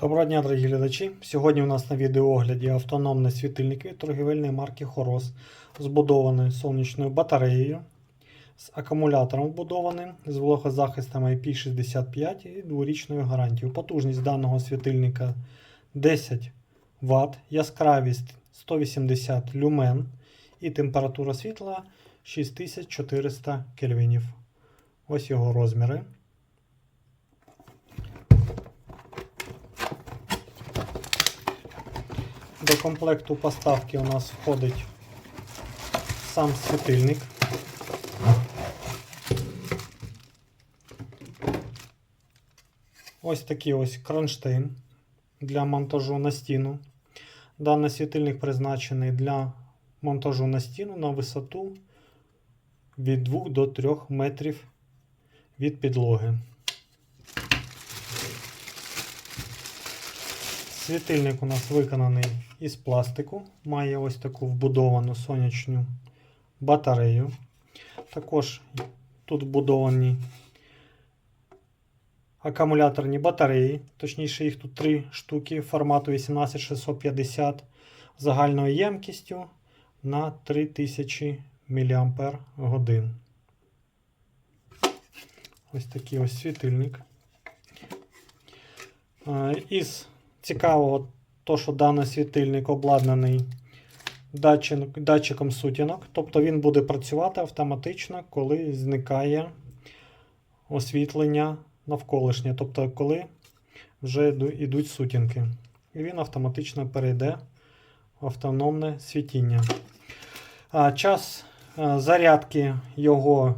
Доброго дня, дорогі глядачі. Сьогодні у нас на відеоогляді автономний світильник від торгівельної марки Хорос, збудований сонячною батареєю, з акумулятором вбудованим, з вологозахистом IP65 і дворічною гарантією. Потужність даного світильника 10 Вт, яскравість 180 люмен і температура світла 6400 кельвінів. Ось його розміри. До комплекту поставки у нас входить сам світильник. Ось такий ось кронштейн для монтажу на стіну. Даний світильник призначений для монтажу на стіну на висоту від 2 до 3 метрів від підлоги. Світильник у нас виконаний із пластику, має ось таку вбудовану сонячну батарею. Також тут вбудовані акумуляторні батареї, точніше, їх тут три штуки формату 18650 загальною ємкістю на 3000 мАч. Ось такий ось світильник. Е, Із цікавого, то, що даний світильник обладнаний датчик, датчиком сутінок, тобто він буде працювати автоматично, коли зникає освітлення навколишнє, тобто коли вже йдуть сутінки. І він автоматично перейде в автономне світіння. А час зарядки його,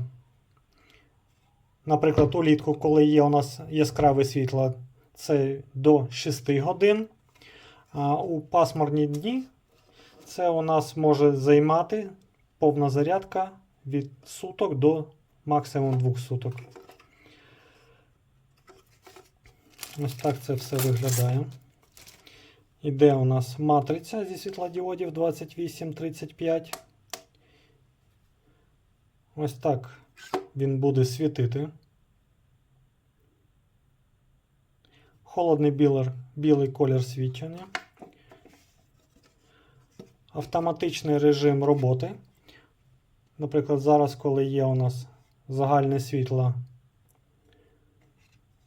наприклад, улітку, коли є у нас яскраве світло, це до 6 годин. У пасмурні дні це у нас може займати повна зарядка від суток до максимум 2 суток. Ось так це все виглядає. Іде у нас матриця зі світлодіодів 2835. Ось так він буде світити. Холодний білер, білий колір свідчення. Автоматичний режим роботи. Наприклад, зараз, коли є у нас загальне світло,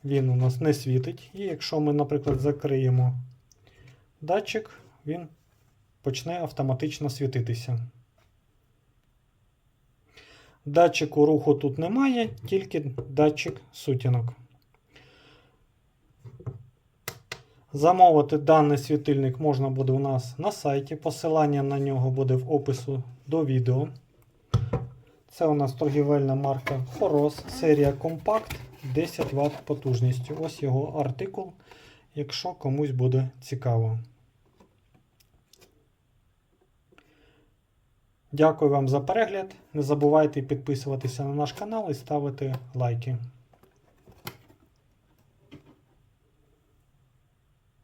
він у нас не світить. І якщо ми, наприклад, закриємо датчик, він почне автоматично світитися. Датчику руху тут немає, тільки датчик сутінок. Замовити даний світильник можна буде у нас на сайті. Посилання на нього буде в опису до відео. Це у нас торгівельна марка Хорос, серія Compact 10 Вт потужністю. Ось його артикул, якщо комусь буде цікаво. Дякую вам за перегляд. Не забувайте підписуватися на наш канал і ставити лайки.